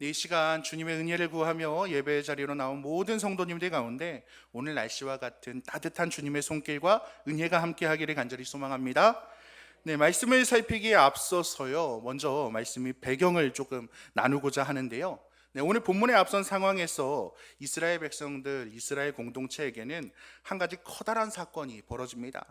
네, 이 시간 주님의 은혜를 구하며 예배 자리로 나온 모든 성도님들 가운데 오늘 날씨와 같은 따뜻한 주님의 손길과 은혜가 함께하기를 간절히 소망합니다. 네, 말씀을 살피기에 앞서서요. 먼저 말씀이 배경을 조금 나누고자 하는데요. 네, 오늘 본문에 앞선 상황에서 이스라엘 백성들, 이스라엘 공동체에게는 한 가지 커다란 사건이 벌어집니다.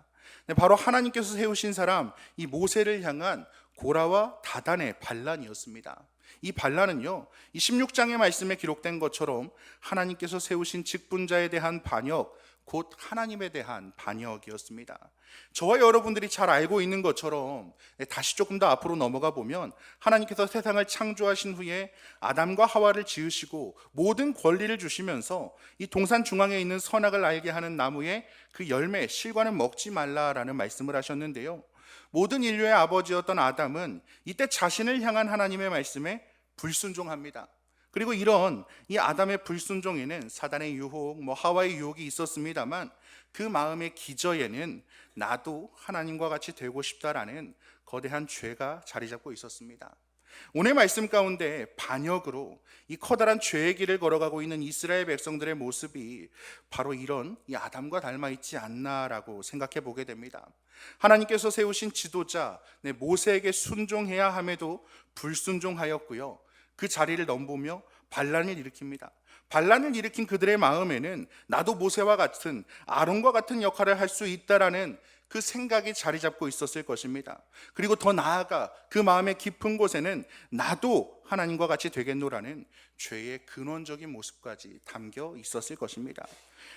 네, 바로 하나님께서 세우신 사람 이 모세를 향한 고라와 다단의 반란이었습니다. 이 반란은요, 이 16장의 말씀에 기록된 것처럼 하나님께서 세우신 직분자에 대한 반역, 곧 하나님에 대한 반역이었습니다. 저와 여러분들이 잘 알고 있는 것처럼 네, 다시 조금 더 앞으로 넘어가 보면 하나님께서 세상을 창조하신 후에 아담과 하와를 지으시고 모든 권리를 주시면서 이 동산 중앙에 있는 선악을 알게 하는 나무의 그 열매 실과는 먹지 말라라는 말씀을 하셨는데요. 모든 인류의 아버지였던 아담은 이때 자신을 향한 하나님의 말씀에 불순종합니다. 그리고 이런 이 아담의 불순종에는 사단의 유혹, 뭐 하와의 유혹이 있었습니다만 그 마음의 기저에는 나도 하나님과 같이 되고 싶다라는 거대한 죄가 자리 잡고 있었습니다. 오늘 말씀 가운데 반역으로 이 커다란 죄의 길을 걸어가고 있는 이스라엘 백성들의 모습이 바로 이런 이 아담과 닮아 있지 않나라고 생각해 보게 됩니다. 하나님께서 세우신 지도자 네, 모세에게 순종해야 함에도 불순종하였고요. 그 자리를 넘보며 반란을 일으킵니다. 반란을 일으킨 그들의 마음에는 나도 모세와 같은 아론과 같은 역할을 할 수 있다라는 그 생각이 자리 잡고 있었을 것입니다. 그리고 더 나아가 그 마음의 깊은 곳에는 나도 하나님과 같이 되겠노라는 죄의 근원적인 모습까지 담겨 있었을 것입니다.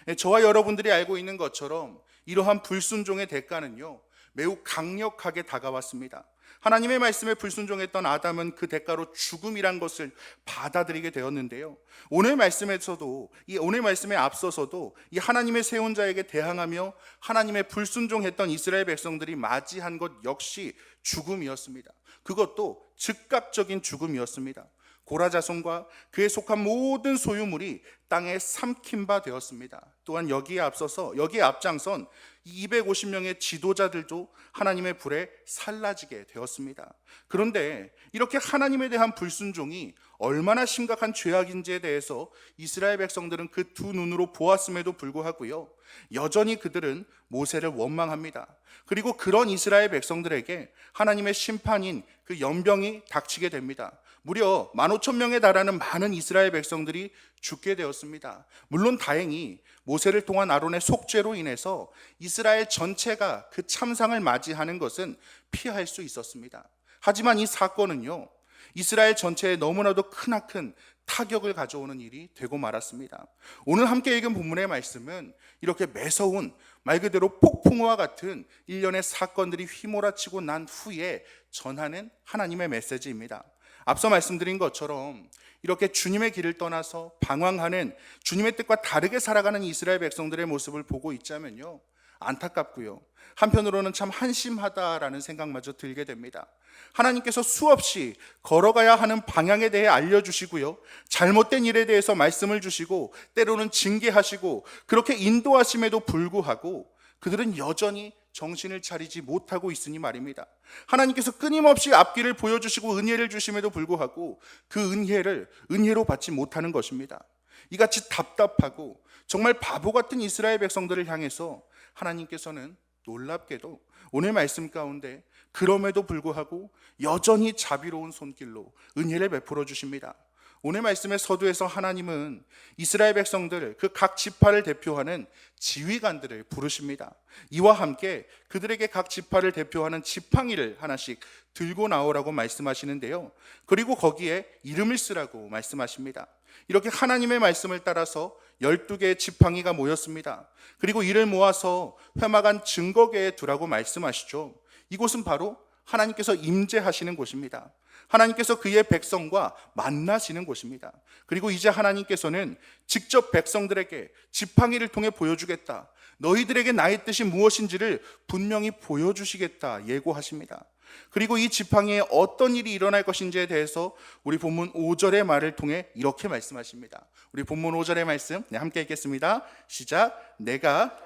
예, 저와 여러분들이 알고 있는 것처럼 이러한 불순종의 대가는요, 매우 강력하게 다가왔습니다. 하나님의 말씀에 불순종했던 아담은 그 대가로 죽음이란 것을 받아들이게 되었는데요. 오늘 말씀에서도 이 오늘 말씀에 앞서서도 이 하나님의 세운 자에게 대항하며 하나님의 불순종했던 이스라엘 백성들이 맞이한 것 역시 죽음이었습니다. 그것도 즉각적인 죽음이었습니다. 고라 자손과 그에 속한 모든 소유물이 땅에 삼킨 바 되었습니다. 또한 여기에 앞서서 여기에 앞장선 250명의 지도자들도 하나님의 불에 살라지게 되었습니다. 그런데 이렇게 하나님에 대한 불순종이 얼마나 심각한 죄악인지에 대해서 이스라엘 백성들은 그 두 눈으로 보았음에도 불구하고요. 여전히 그들은 모세를 원망합니다. 그리고 그런 이스라엘 백성들에게 하나님의 심판인 그 연병이 닥치게 됩니다. 무려 15,000명에 달하는 많은 이스라엘 백성들이 죽게 되었습니다. 물론 다행히 모세를 통한 아론의 속죄로 인해서 이스라엘 전체가 그 참상을 맞이하는 것은 피할 수 있었습니다. 하지만 이 사건은요, 이스라엘 전체에 너무나도 크나큰 타격을 가져오는 일이 되고 말았습니다. 오늘 함께 읽은 본문의 말씀은 이렇게 매서운 말 그대로 폭풍과 같은 일련의 사건들이 휘몰아치고 난 후에 전하는 하나님의 메시지입니다. 앞서 말씀드린 것처럼 이렇게 주님의 길을 떠나서 방황하는 주님의 뜻과 다르게 살아가는 이스라엘 백성들의 모습을 보고 있자면요. 안타깝고요. 한편으로는 참 한심하다라는 생각마저 들게 됩니다. 하나님께서 수없이 걸어가야 하는 방향에 대해 알려주시고요. 잘못된 일에 대해서 말씀을 주시고 때로는 징계하시고 그렇게 인도하심에도 불구하고 그들은 여전히 정신을 차리지 못하고 있으니 말입니다. 하나님께서 끊임없이 앞길을 보여주시고 은혜를 주심에도 불구하고 그 은혜를 은혜로 받지 못하는 것입니다. 이같이 답답하고 정말 바보 같은 이스라엘 백성들을 향해서 하나님께서는 놀랍게도 오늘 말씀 가운데 그럼에도 불구하고 여전히 자비로운 손길로 은혜를 베풀어 주십니다. 오늘 말씀의 서두에서 하나님은 이스라엘 백성들 그 각 지파를 대표하는 지휘관들을 부르십니다. 이와 함께 그들에게 각 지파를 대표하는 지팡이를 하나씩 들고 나오라고 말씀하시는데요. 그리고 거기에 이름을 쓰라고 말씀하십니다. 이렇게 하나님의 말씀을 따라서 12개의 지팡이가 모였습니다. 그리고 이를 모아서 회막안 증거계에 두라고 말씀하시죠. 이곳은 바로 하나님께서 임재하시는 곳입니다. 하나님께서 그의 백성과 만나시는 곳입니다. 그리고 이제 하나님께서는 직접 백성들에게 지팡이를 통해 보여주겠다. 너희들에게 나의 뜻이 무엇인지를 분명히 보여주시겠다 예고하십니다. 그리고 이 지팡이에 어떤 일이 일어날 것인지에 대해서 우리 본문 5절의 말을 통해 이렇게 말씀하십니다. 우리 본문 5절의 말씀 네, 함께 읽겠습니다. 시작. 내가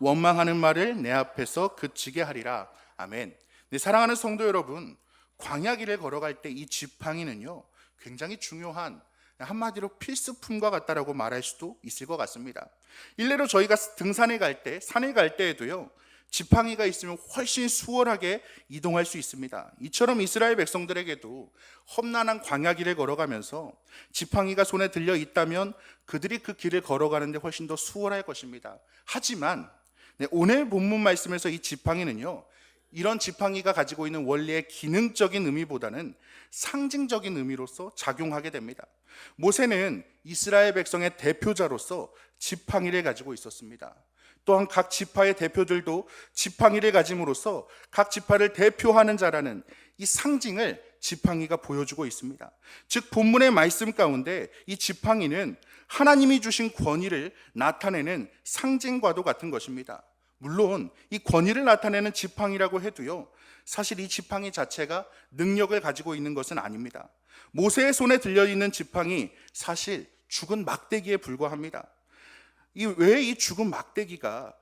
원망하는 말을 내 앞에서 그치게 하리라. 아멘. 네, 사랑하는 성도 여러분, 광야길을 걸어갈 때 이 지팡이는요, 굉장히 중요한 한마디로 필수품과 같다라고 말할 수도 있을 것 같습니다. 일례로 저희가 등산에 갈 때, 산에 갈 때에도요, 지팡이가 있으면 훨씬 수월하게 이동할 수 있습니다. 이처럼 이스라엘 백성들에게도 험난한 광야길을 걸어가면서 지팡이가 손에 들려 있다면 그들이 그 길을 걸어가는데 훨씬 더 수월할 것입니다. 하지만 네, 오늘 본문 말씀에서 이 지팡이는요, 이런 지팡이가 가지고 있는 원리의 기능적인 의미보다는 상징적인 의미로서 작용하게 됩니다. 모세는 이스라엘 백성의 대표자로서 지팡이를 가지고 있었습니다. 또한 각 지파의 대표들도 지팡이를 가짐으로써 각 지파를 대표하는 자라는 이 상징을 지팡이가 보여주고 있습니다. 즉 본문의 말씀 가운데 이 지팡이는 하나님이 주신 권위를 나타내는 상징과도 같은 것입니다. 물론 이 권위를 나타내는 지팡이라고 해도요. 사실 이 지팡이 자체가 능력을 가지고 있는 것은 아닙니다. 모세의 손에 들려 있는 지팡이 사실 죽은 막대기에 불과합니다. 이 왜 이 죽은 막대기가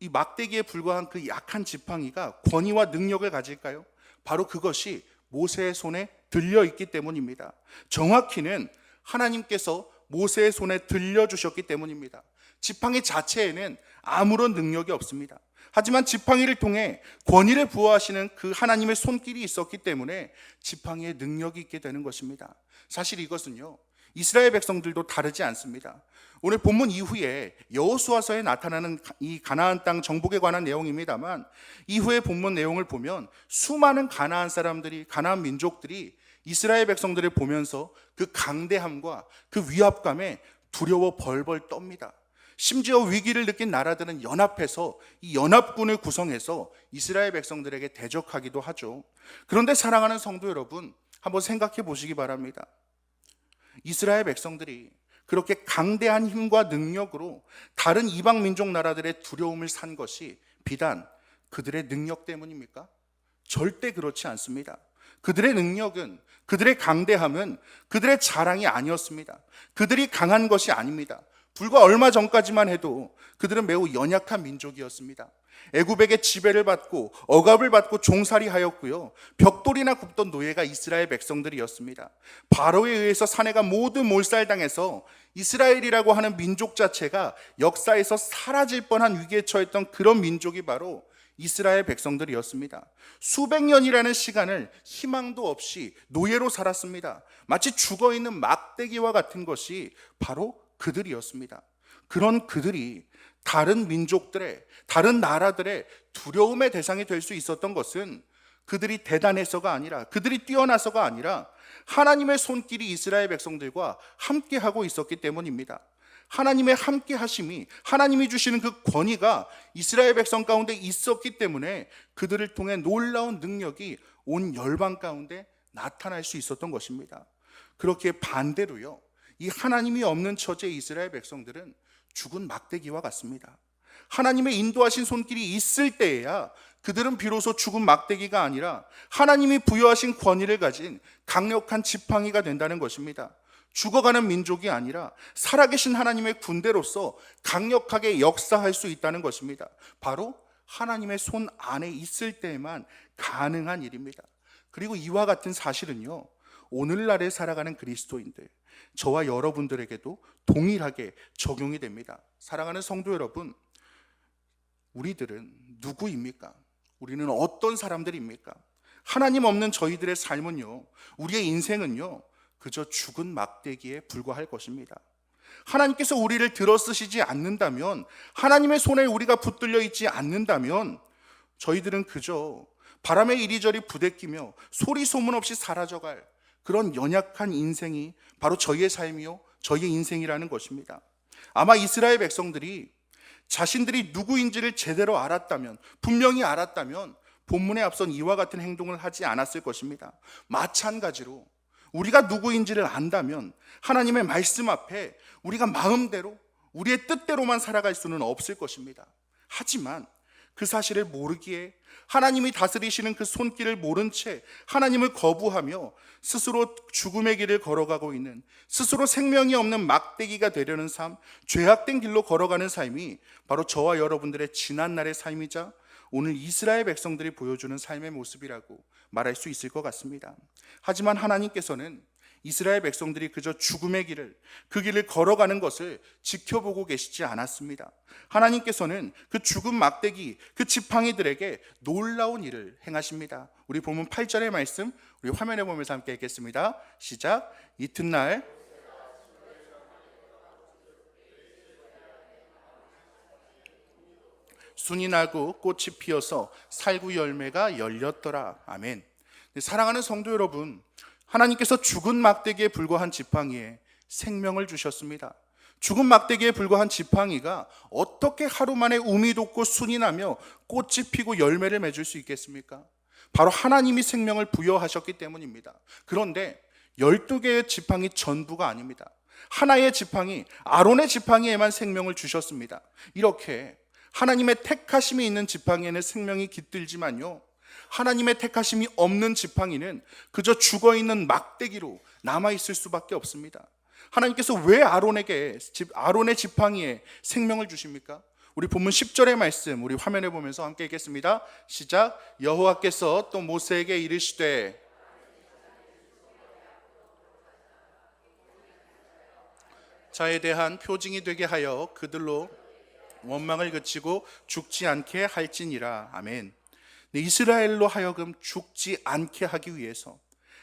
이 막대기에 불과한 그 약한 지팡이가 권위와 능력을 가질까요? 바로 그것이 모세의 손에 들려 있기 때문입니다. 정확히는 하나님께서 모세의 손에 들려 주셨기 때문입니다. 지팡이 자체에는 아무런 능력이 없습니다. 하지만 지팡이를 통해 권위를 부여하시는 그 하나님의 손길이 있었기 때문에 지팡이의 능력이 있게 되는 것입니다. 사실 이것은요. 이스라엘 백성들도 다르지 않습니다. 오늘 본문 이후에 여호수아서에 나타나는 이 가나안 땅 정복에 관한 내용입니다만 이후의 본문 내용을 보면 수많은 가나안 사람들이 가나안 민족들이 이스라엘 백성들을 보면서 그 강대함과 그 위압감에 두려워 벌벌 떱니다. 심지어 위기를 느낀 나라들은 연합해서 이 연합군을 구성해서 이스라엘 백성들에게 대적하기도 하죠. 그런데 사랑하는 성도 여러분, 한번 생각해 보시기 바랍니다. 이스라엘 백성들이 그렇게 강대한 힘과 능력으로 다른 이방 민족 나라들의 두려움을 산 것이 비단 그들의 능력 때문입니까? 절대 그렇지 않습니다. 그들의 능력은 그들의 강대함은 그들의 자랑이 아니었습니다. 그들이 강한 것이 아닙니다. 불과 얼마 전까지만 해도 그들은 매우 연약한 민족이었습니다. 애굽에게 지배를 받고 억압을 받고 종살이하였고요. 벽돌이나 굽던 노예가 이스라엘 백성들이었습니다. 바로에 의해서 사내가 모두 몰살당해서 이스라엘이라고 하는 민족 자체가 역사에서 사라질 뻔한 위기에 처했던 그런 민족이 바로 이스라엘 백성들이었습니다. 수백 년이라는 시간을 희망도 없이 노예로 살았습니다. 마치 죽어 있는 막대기와 같은 것이 바로 그들이었습니다. 그런 그들이 다른 민족들의, 다른 나라들의 두려움의 대상이 될 수 있었던 것은 그들이 대단해서가 아니라, 그들이 뛰어나서가 아니라 하나님의 손길이 이스라엘 백성들과 함께하고 있었기 때문입니다. 하나님의 함께 하심이, 하나님이 주시는 그 권위가 이스라엘 백성 가운데 있었기 때문에 그들을 통해 놀라운 능력이 온 열방 가운데 나타날 수 있었던 것입니다. 그렇게 반대로요. 이 하나님이 없는 처제 이스라엘 백성들은 죽은 막대기와 같습니다. 하나님의 인도하신 손길이 있을 때에야 그들은 비로소 죽은 막대기가 아니라 하나님이 부여하신 권위를 가진 강력한 지팡이가 된다는 것입니다. 죽어가는 민족이 아니라 살아계신 하나님의 군대로서 강력하게 역사할 수 있다는 것입니다. 바로 하나님의 손 안에 있을 때에만 가능한 일입니다. 그리고 이와 같은 사실은요, 오늘날에 살아가는 그리스도인들, 저와 여러분들에게도 동일하게 적용이 됩니다. 사랑하는 성도 여러분, 우리들은 누구입니까? 우리는 어떤 사람들입니까? 하나님 없는 저희들의 삶은요, 우리의 인생은요, 그저 죽은 막대기에 불과할 것입니다. 하나님께서 우리를 들어쓰시지 않는다면, 하나님의 손에 우리가 붙들려 있지 않는다면, 저희들은 그저 바람에 이리저리 부대끼며 소리 소문 없이 사라져갈 그런 연약한 인생이 바로 저희의 삶이요, 저희의 인생이라는 것입니다. 아마 이스라엘 백성들이 자신들이 누구인지를 제대로 알았다면, 분명히 알았다면, 본문에 앞선 이와 같은 행동을 하지 않았을 것입니다. 마찬가지로 우리가 누구인지를 안다면 하나님의 말씀 앞에 우리가 마음대로 우리의 뜻대로만 살아갈 수는 없을 것입니다. 하지만 그 사실을 모르기에 하나님이 다스리시는 그 손길을 모른 채 하나님을 거부하며 스스로 죽음의 길을 걸어가고 있는 스스로 생명이 없는 막대기가 되려는 삶, 죄악된 길로 걸어가는 삶이 바로 저와 여러분들의 지난날의 삶이자 오늘 이스라엘 백성들이 보여주는 삶의 모습이라고 말할 수 있을 것 같습니다. 하지만 하나님께서는 이스라엘 백성들이 그저 죽음의 길을 그 길을 걸어가는 것을 지켜보고 계시지 않았습니다. 하나님께서는 그 죽음 막대기 그 지팡이들에게 놀라운 일을 행하십니다. 우리 보면 8절의 말씀 우리 화면에 보면서 함께 읽겠습니다. 시작. 이튿날 순이 나고 꽃이 피어서 살구 열매가 열렸더라. 아멘. 네, 사랑하는 성도 여러분, 하나님께서 죽은 막대기에 불과한 지팡이에 생명을 주셨습니다. 죽은 막대기에 불과한 지팡이가 어떻게 하루 만에 um이 돋고 순이 나며 꽃이 피고 열매를 맺을 수 있겠습니까? 바로 하나님이 생명을 부여하셨기 때문입니다. 그런데 12개의 지팡이 전부가 아닙니다. 하나의 지팡이, 아론의 지팡이에만 생명을 주셨습니다. 이렇게 하나님의 택하심이 있는 지팡이에는 생명이 깃들지만요. 하나님의 택하심이 없는 지팡이는 그저 죽어 있는 막대기로 남아 있을 수밖에 없습니다. 하나님께서 왜 아론에게 집- 아론의 지팡이에 생명을 주십니까? 우리 본문 10절의 말씀 우리 화면에 보면서 함께 읽겠습니다. 시작. 여호와께서 또 모세에게 이르시되 자에 대한 표징이 되게 하여 그들로 원망을 그치고 죽지 않게 할지니라. 아멘. 네, 이스라엘로 하여금 죽지 않게 하기 위해서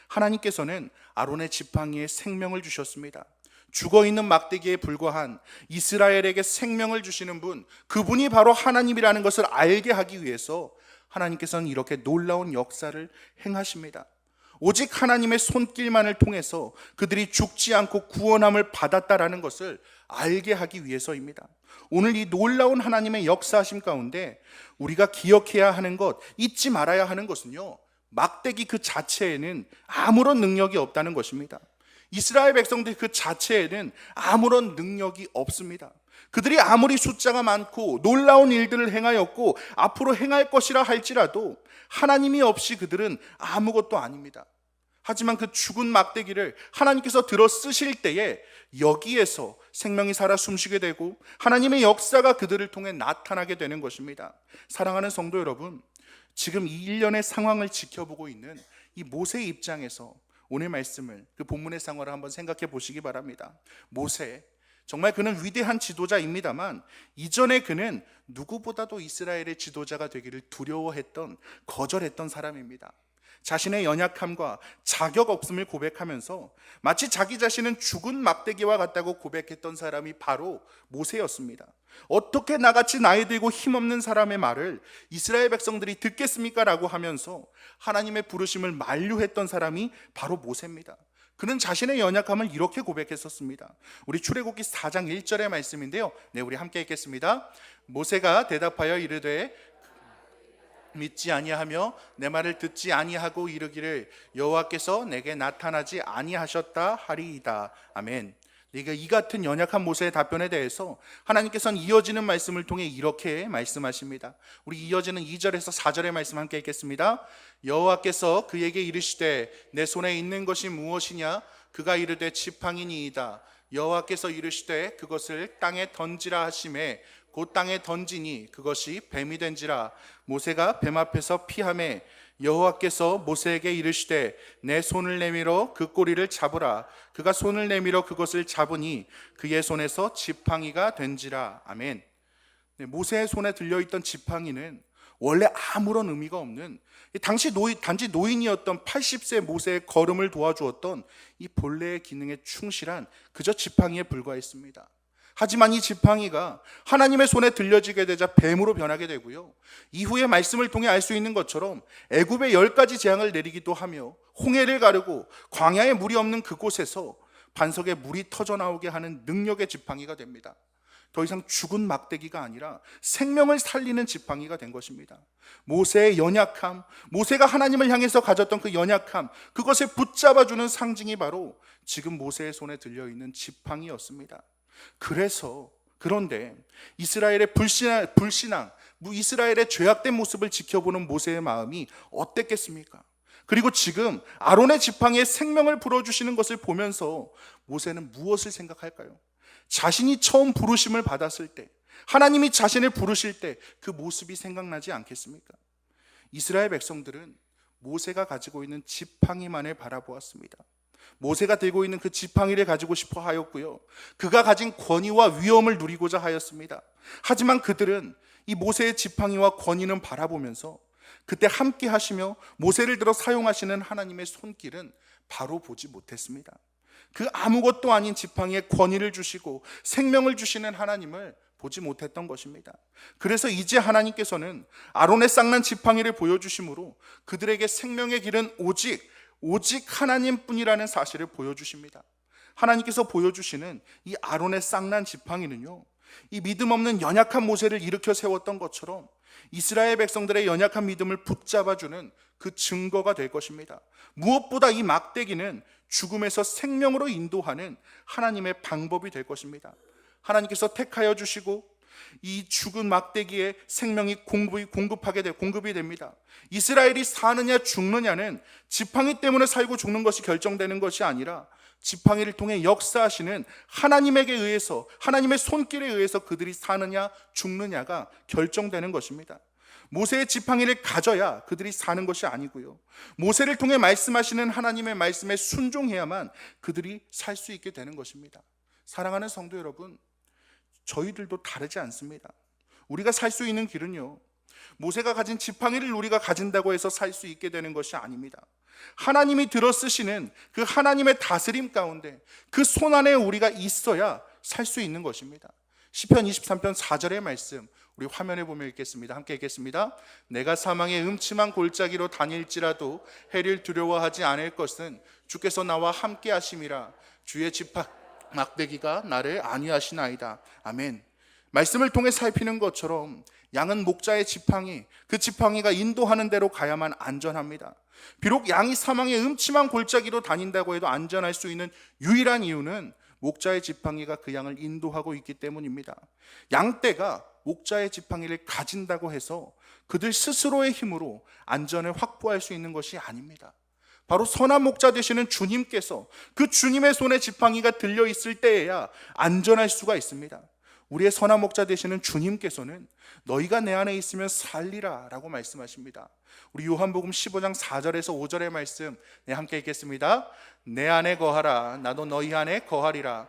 하나님께서는 아론의 지팡이에 생명을 주셨습니다. 죽어 있는 막대기에 불과한 이스라엘에게 생명을 주시는 분, 그분이 바로 하나님이라는 것을 알게 하기 위해서 하나님께서는 이렇게 놀라운 역사를 행하십니다. 오직 하나님의 손길만을 통해서 그들이 죽지 않고 구원함을 받았다라는 것을 알게 하기 위해서입니다. 오늘 이 놀라운 하나님의 역사하심 가운데 우리가 기억해야 하는 것, 잊지 말아야 하는 것은요, 막대기 그 자체에는 아무런 능력이 없다는 것입니다. 이스라엘 백성들 그 자체에는 아무런 능력이 없습니다. 그들이 아무리 숫자가 많고 놀라운 일들을 행하였고 앞으로 행할 것이라 할지라도 하나님이 없이 그들은 아무것도 아닙니다. 하지만 그 죽은 막대기를 하나님께서 들어 쓰실 때에 여기에서 생명이 살아 숨쉬게 되고 하나님의 역사가 그들을 통해 나타나게 되는 것입니다. 사랑하는 성도 여러분, 지금 이 일련의 상황을 지켜보고 있는 이 모세의 입장에서 오늘 말씀을 그 본문의 상황을 한번 생각해 보시기 바랍니다. 모세 정말 그는 위대한 지도자입니다만 이전에 그는 누구보다도 이스라엘의 지도자가 되기를 두려워했던 거절했던 사람입니다. 자신의 연약함과 자격 없음을 고백하면서 마치 자기 자신은 죽은 막대기와 같다고 고백했던 사람이 바로 모세였습니다. 어떻게 나같이 나이 들고 힘없는 사람의 말을 이스라엘 백성들이 듣겠습니까? 라고 하면서 하나님의 부르심을 만류했던 사람이 바로 모세입니다. 그는 자신의 연약함을 이렇게 고백했었습니다. 우리 출애굽기 4장 1절의 말씀인데요. 네, 우리 함께 읽겠습니다. 모세가 대답하여 이르되 믿지 아니하며 내 말을 듣지 아니하고 이르기를 여호와께서 내게 나타나지 아니하셨다 하리이다. 아멘. 네가 이 같은 연약한 모세의 답변에 대해서 하나님께서는 이어지는 말씀을 통해 이렇게 말씀하십니다. 우리 이어지는 2절에서 4절의 말씀 함께 읽겠습니다. 여호와께서 그에게 이르시되 내 손에 있는 것이 무엇이냐? 그가 이르되 지팡이니이다. 여호와께서 이르시되 그것을 땅에 던지라 하심에 곧 땅에 던지니 그것이 뱀이 된지라 모세가 뱀 앞에서 피함에 여호와께서 모세에게 이르시되 내 손을 내밀어 그 꼬리를 잡으라. 그가 손을 내밀어 그것을 잡으니 그의 손에서 지팡이가 된지라. 아멘. 네, 모세의 손에 들려 있던 지팡이는 원래 아무런 의미가 없는 당시 노인, 단지 노인이었던 80세 모세의 걸음을 도와주었던 이 본래의 기능에 충실한 그저 지팡이에 불과했습니다. 하지만 이 지팡이가 하나님의 손에 들려지게 되자 뱀으로 변하게 되고요. 이후의 말씀을 통해 알 수 있는 것처럼 애굽에 열 가지 재앙을 내리기도 하며 홍해를 가르고 광야에 물이 없는 그곳에서 반석에 물이 터져 나오게 하는 능력의 지팡이가 됩니다. 더 이상 죽은 막대기가 아니라 생명을 살리는 지팡이가 된 것입니다. 모세의 연약함, 모세가 하나님을 향해서 가졌던 그 연약함, 그것을 붙잡아주는 상징이 바로 지금 모세의 손에 들려있는 지팡이였습니다. 그래서 그런데 이스라엘의 불신앙, 불신앙, 이스라엘의 죄악된 모습을 지켜보는 모세의 마음이 어땠겠습니까? 그리고 지금 아론의 지팡이에 생명을 불어주시는 것을 보면서 모세는 무엇을 생각할까요? 자신이 처음 부르심을 받았을 때 하나님이 자신을 부르실 때 그 모습이 생각나지 않겠습니까? 이스라엘 백성들은 모세가 가지고 있는 지팡이만을 바라보았습니다. 모세가 들고 있는 그 지팡이를 가지고 싶어 하였고요. 그가 가진 권위와 위엄을 누리고자 하였습니다. 하지만 그들은 이 모세의 지팡이와 권위는 바라보면서 그때 함께 하시며 모세를 들어 사용하시는 하나님의 손길은 바로 보지 못했습니다. 그 아무것도 아닌 지팡이에 권위를 주시고 생명을 주시는 하나님을 보지 못했던 것입니다. 그래서 이제 하나님께서는 아론의 쌍난 지팡이를 보여주심으로 그들에게 생명의 길은 오직 오직 하나님뿐이라는 사실을 보여주십니다. 하나님께서 보여주시는 이 아론의 쌍난 지팡이는요, 이 믿음 없는 연약한 모세를 일으켜 세웠던 것처럼 이스라엘 백성들의 연약한 믿음을 붙잡아주는 그 증거가 될 것입니다. 무엇보다 이 막대기는 죽음에서 생명으로 인도하는 하나님의 방법이 될 것입니다. 하나님께서 택하여 주시고 이 죽은 막대기에 생명이 공급이, 공급하게 돼 공급이 됩니다. 이스라엘이 사느냐 죽느냐는 지팡이 때문에 살고 죽는 것이 결정되는 것이 아니라 지팡이를 통해 역사하시는 하나님에게 의해서 하나님의 손길에 의해서 그들이 사느냐 죽느냐가 결정되는 것입니다. 모세의 지팡이를 가져야 그들이 사는 것이 아니고요. 모세를 통해 말씀하시는 하나님의 말씀에 순종해야만 그들이 살 수 있게 되는 것입니다. 사랑하는 성도 여러분, 저희들도 다르지 않습니다. 우리가 살 수 있는 길은요. 모세가 가진 지팡이를 우리가 가진다고 해서 살 수 있게 되는 것이 아닙니다. 하나님이 들어 쓰시는 그 하나님의 다스림 가운데 그 손 안에 우리가 있어야 살 수 있는 것입니다. 시편 23편 4절의 말씀 우리 화면에 보면 읽겠습니다. 함께 읽겠습니다. 내가 사망의 음침한 골짜기로 다닐지라도 해를 두려워하지 않을 것은 주께서 나와 함께 하심이라 주의 지팡 막대기가 나를 안위하시나이다. 아멘. 말씀을 통해 살피는 것처럼 양은 목자의 지팡이, 그 지팡이가 인도하는 대로 가야만 안전합니다. 비록 양이 사망의 음침한 골짜기로 다닌다고 해도 안전할 수 있는 유일한 이유는 목자의 지팡이가 그 양을 인도하고 있기 때문입니다. 양떼가 목자의 지팡이를 가진다고 해서 그들 스스로의 힘으로 안전을 확보할 수 있는 것이 아닙니다. 바로 선한 목자 되시는 주님께서 그 주님의 손에 지팡이가 들려 있을 때에야 안전할 수가 있습니다. 우리의 선한 목자 되시는 주님께서는 너희가 내 안에 있으면 살리라 라고 말씀하십니다. 우리 요한복음 15장 4절에서 5절의 말씀 네, 함께 읽겠습니다. 내 안에 거하라 나도 너희 안에 거하리라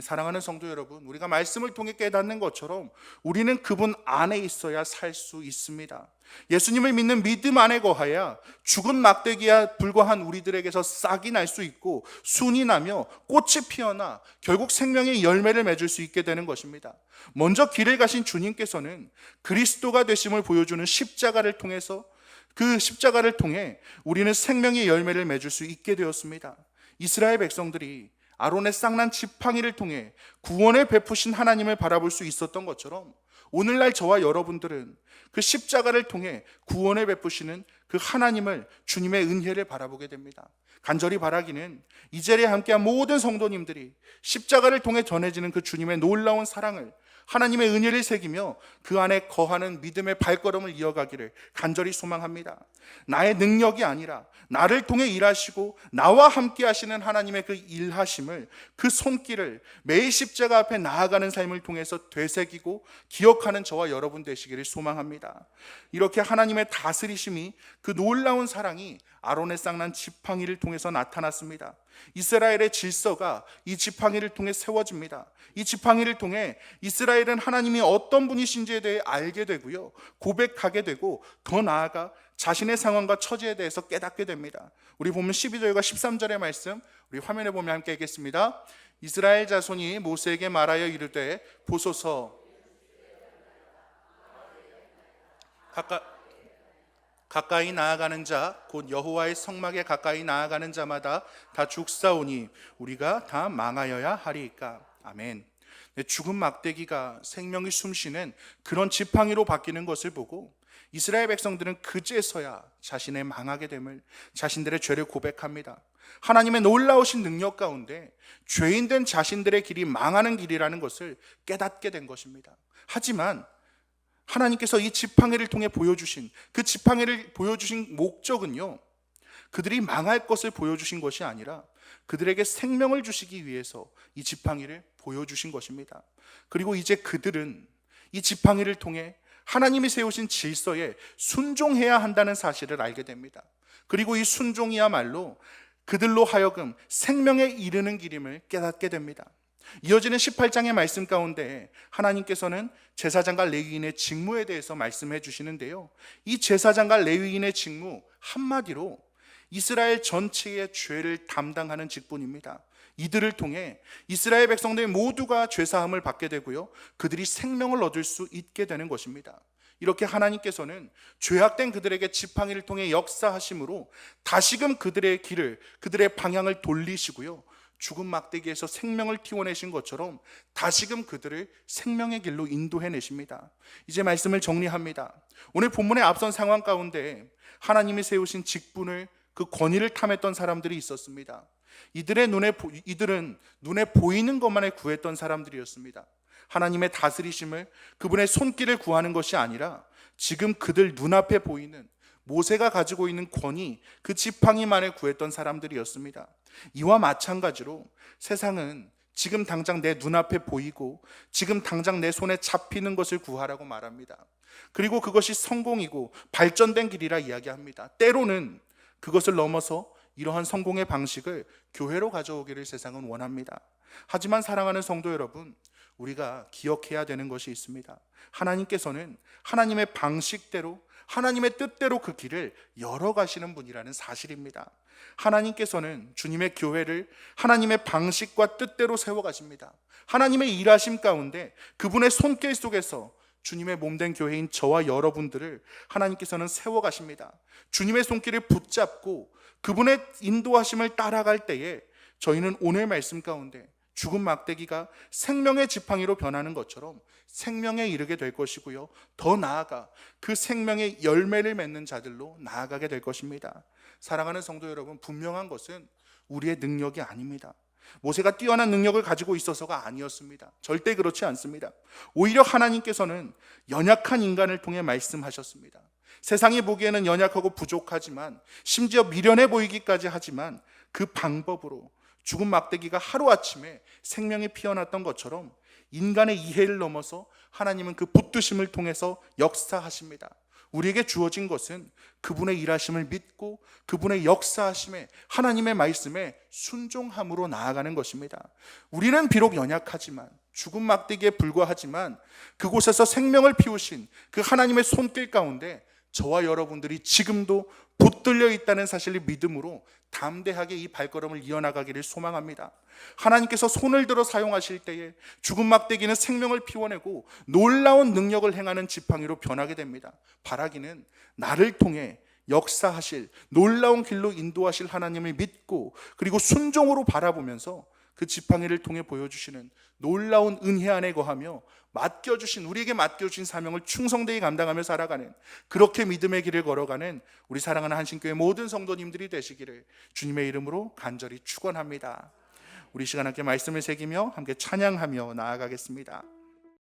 사랑하는 성도 여러분, 우리가 말씀을 통해 깨닫는 것처럼 우리는 그분 안에 있어야 살 수 있습니다. 예수님을 믿는 믿음 안에 거하야 죽은 막대기야 불과한 우리들에게서 싹이 날 수 있고 순이 나며 꽃이 피어나 결국 생명의 열매를 맺을 수 있게 되는 것입니다. 먼저 길을 가신 주님께서는 그리스도가 되심을 보여주는 십자가를 통해서 그 십자가를 통해 우리는 생명의 열매를 맺을 수 있게 되었습니다. 이스라엘 백성들이 아론의 쌍난 지팡이를 통해 구원을 베푸신 하나님을 바라볼 수 있었던 것처럼 오늘날 저와 여러분들은 그 십자가를 통해 구원을 베푸시는 그 하나님을 주님의 은혜를 바라보게 됩니다. 간절히 바라기는 이 자리에 함께한 모든 성도님들이 십자가를 통해 전해지는 그 주님의 놀라운 사랑을 하나님의 은혜를 새기며 그 안에 거하는 믿음의 발걸음을 이어가기를 간절히 소망합니다. 나의 능력이 아니라 나를 통해 일하시고 나와 함께 하시는 하나님의 그 일하심을 그 손길을 매일 십자가 앞에 나아가는 삶을 통해서 되새기고 기억하는 저와 여러분 되시기를 소망합니다. 이렇게 하나님의 다스리심이 그 놀라운 사랑이 아론의 쌍난 지팡이를 통해서 나타났습니다. 이스라엘의 질서가 이 지팡이를 통해 세워집니다. 이 지팡이를 통해 이스라엘은 하나님이 어떤 분이신지에 대해 알게 되고요. 고백하게 되고 더 나아가 자신의 상황과 처지에 대해서 깨닫게 됩니다. 우리 보면 12절과 13절의 말씀 우리 화면에 보면 함께 읽겠습니다. 이스라엘 자손이 모세에게 말하여 이르되 보소서 가까 가까이 나아가는 자 곧 여호와의 성막에 가까이 나아가는 자마다 다 죽사오니 우리가 다 망하여야 하리이까 아멘. 네, 죽은 막대기가 생명이 숨쉬는 그런 지팡이로 바뀌는 것을 보고 이스라엘 백성들은 그제서야 자신의 망하게 됨을 자신들의 죄를 고백합니다. 하나님의 놀라우신 능력 가운데 죄인 된 자신들의 길이 망하는 길이라는 것을 깨닫게 된 것입니다. 하지만 하나님께서 이 지팡이를 통해 보여주신 그 지팡이를 보여주신 목적은요. 그들이 망할 것을 보여주신 것이 아니라 그들에게 생명을 주시기 위해서 이 지팡이를 보여주신 것입니다. 그리고 이제 그들은 이 지팡이를 통해 하나님이 세우신 질서에 순종해야 한다는 사실을 알게 됩니다. 그리고 이 순종이야말로 그들로 하여금 생명에 이르는 길임을 깨닫게 됩니다. 이어지는 18장의 말씀 가운데 하나님께서는 제사장과 레위인의 직무에 대해서 말씀해 주시는데요. 이 제사장과 레위인의 직무 한마디로 이스라엘 전체의 죄를 담당하는 직분입니다. 이들을 통해 이스라엘 백성들 모두가 죄 사함을 받게 되고요. 그들이 생명을 얻을 수 있게 되는 것입니다. 이렇게 하나님께서는 죄악된 그들에게 지팡이를 통해 역사하심으로 다시금 그들의 길을, 그들의 방향을 돌리시고요. 죽은 막대기에서 생명을 튀어내신 것처럼 다시금 그들을 생명의 길로 인도해 내십니다. 이제 말씀을 정리합니다. 오늘 본문의 앞선 상황 가운데 하나님이 세우신 직분을 그 권위를 탐했던 사람들이 있었습니다. 이들의 눈에 보- 이들은 눈에 보이는 것만을 구했던 사람들이었습니다. 하나님의 다스리심을 그분의 손길을 구하는 것이 아니라 지금 그들 눈앞에 보이는 모세가 가지고 있는 권위 그 지팡이만을 구했던 사람들이었습니다. 이와 마찬가지로 세상은 지금 당장 내 눈앞에 보이고 지금 당장 내 손에 잡히는 것을 구하라고 말합니다. 그리고 그것이 성공이고 발전된 길이라 이야기합니다. 때로는 그것을 넘어서 이러한 성공의 방식을 교회로 가져오기를 세상은 원합니다. 하지만 사랑하는 성도 여러분, 우리가 기억해야 되는 것이 있습니다. 하나님께서는 하나님의 방식대로 하나님의 뜻대로 그 길을 열어가시는 분이라는 사실입니다. 하나님께서는 주님의 교회를 하나님의 방식과 뜻대로 세워가십니다. 하나님의 일하심 가운데 그분의 손길 속에서 주님의 몸된 교회인 저와 여러분들을 하나님께서는 세워가십니다. 주님의 손길을 붙잡고 그분의 인도하심을 따라갈 때에 저희는 오늘 말씀 가운데 죽은 막대기가 생명의 지팡이로 변하는 것처럼 생명에 이르게 될 것이고요. 더 나아가 그 생명의 열매를 맺는 자들로 나아가게 될 것입니다. 사랑하는 성도 여러분, 분명한 것은 우리의 능력이 아닙니다. 모세가 뛰어난 능력을 가지고 있어서가 아니었습니다. 절대 그렇지 않습니다. 오히려 하나님께서는 연약한 인간을 통해 말씀하셨습니다. 세상이 보기에는 연약하고 부족하지만 심지어 미련해 보이기까지 하지만 그 방법으로 죽은 막대기가 하루아침에 생명이 피어났던 것처럼 인간의 이해를 넘어서 하나님은 그 붙드심을 통해서 역사하십니다. 우리에게 주어진 것은 그분의 일하심을 믿고 그분의 역사하심에 하나님의 말씀에 순종함으로 나아가는 것입니다. 우리는 비록 연약하지만 죽은 막대기에 불과하지만 그곳에서 생명을 피우신 그 하나님의 손길 가운데 저와 여러분들이 지금도 붙들려 있다는 사실을 믿음으로 담대하게 이 발걸음을 이어나가기를 소망합니다. 하나님께서 손을 들어 사용하실 때에 죽은 막대기는 생명을 피워내고 놀라운 능력을 행하는 지팡이로 변하게 됩니다. 바라기는 나를 통해 역사하실 놀라운 길로 인도하실 하나님을 믿고 그리고 순종으로 바라보면서 그 지팡이를 통해 보여주시는 놀라운 은혜 안에 거하며 맡겨주신 우리에게 맡겨주신 사명을 충성되이 감당하며 살아가는 그렇게 믿음의 길을 걸어가는 우리 사랑하는 한신교회 모든 성도님들이 되시기를 주님의 이름으로 간절히 축원합니다. 우리 시간 함께 말씀을 새기며 함께 찬양하며 나아가겠습니다.